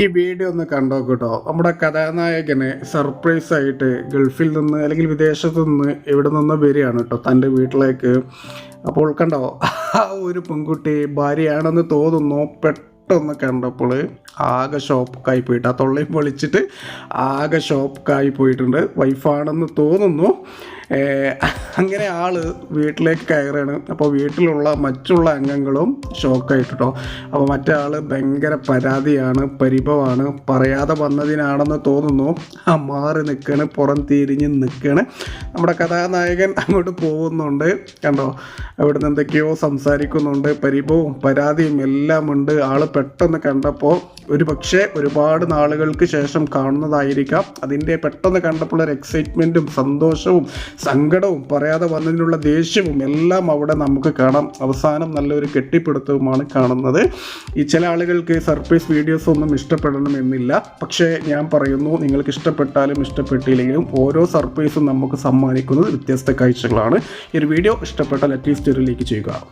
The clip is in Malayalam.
ഈ വീഡിയോ ഒന്ന് കണ്ടോ കേട്ടോ നമ്മുടെ കഥാനായകനെ സർപ്രൈസ് ആയിട്ട് ഗൾഫിൽ നിന്ന് അല്ലെങ്കിൽ വിദേശത്ത് നിന്ന് എവിടെ നിന്ന് വരികയാണ് കേട്ടോ തന്റെ വീട്ടിലേക്ക്. അപ്പോൾ കണ്ടോ ആ ഒരു പെൺകുട്ടി ഭാര്യയാണെന്ന് തോന്നുന്നു. പെട്ടെന്ന് കണ്ടപ്പോൾ ആകെ ഷോക്കായി പോയിട്ട് ആ തൊള്ളയും പൊളിച്ചിട്ട് ആകെ ഷോക്കായി പോയിട്ടുണ്ട്. വൈഫാണെന്ന് തോന്നുന്നു. അങ്ങനെ ആൾ വീട്ടിലേക്ക് കയറുകയാണ്. അപ്പോൾ വീട്ടിലുള്ള മറ്റുള്ള അംഗങ്ങളും ഷോക്കായിട്ടോ. അപ്പോൾ മറ്റേ ആൾ ഭയങ്കര പരാതിയാണ് പരിഭവമാണ് പറയാതെ വന്നതിനാണെന്ന് തോന്നുന്നു. ആ മാറി നിൽക്കണ് പുറം തിരിഞ്ഞ് നിൽക്കണ് നമ്മുടെ കഥാനായകൻ അങ്ങോട്ട് പോകുന്നുണ്ട്. കണ്ടോ? അവിടുന്ന് എന്തൊക്കെയോ സംസാരിക്കുന്നുണ്ട്. പരിഭവവും പരാതിയും എല്ലാം ഉണ്ട്. ആൾ പെട്ടെന്ന് കണ്ടപ്പോൾ ഒരു പക്ഷേ ഒരുപാട് നാളുകൾക്ക് ശേഷം കാണുന്നതായിരിക്കാം. അതിന്റെ പെട്ടെന്ന് കണ്ടപ്പോൾ ഒരു എക്സൈറ്റ്മെന്റും സന്തോഷവും സങ്കടവും പറയാതെ വന്നതിനുള്ള ദേഷ്യവും എല്ലാം അവിടെ നമുക്ക് കാണാം. അവസാനം നല്ലൊരു കെട്ടിപ്പിടുത്തവുമാണ് കാണുന്നത്. ഈ ചില ആളുകൾക്ക് സർപ്രൈസ് വീഡിയോസ് ഒന്നും ഇഷ്ടപ്പെടണമെന്നില്ല പക്ഷേ ഞാൻ പറയുന്നു നിങ്ങൾക്ക് ഇഷ്ടപ്പെട്ടാലും ഇഷ്ടപ്പെട്ടില്ലെങ്കിലും ഓരോ സർപ്രൈസും നമുക്ക് സമ്മാനിക്കുന്നത് വ്യത്യസ്ത കാഴ്ചകളാണ്. ഈ ഒരു വീഡിയോ ഇഷ്ടപ്പെട്ടാൽ അറ്റ്ലീസ്റ്റ് ഒരു ലൈക്ക് ചെയ്യുക.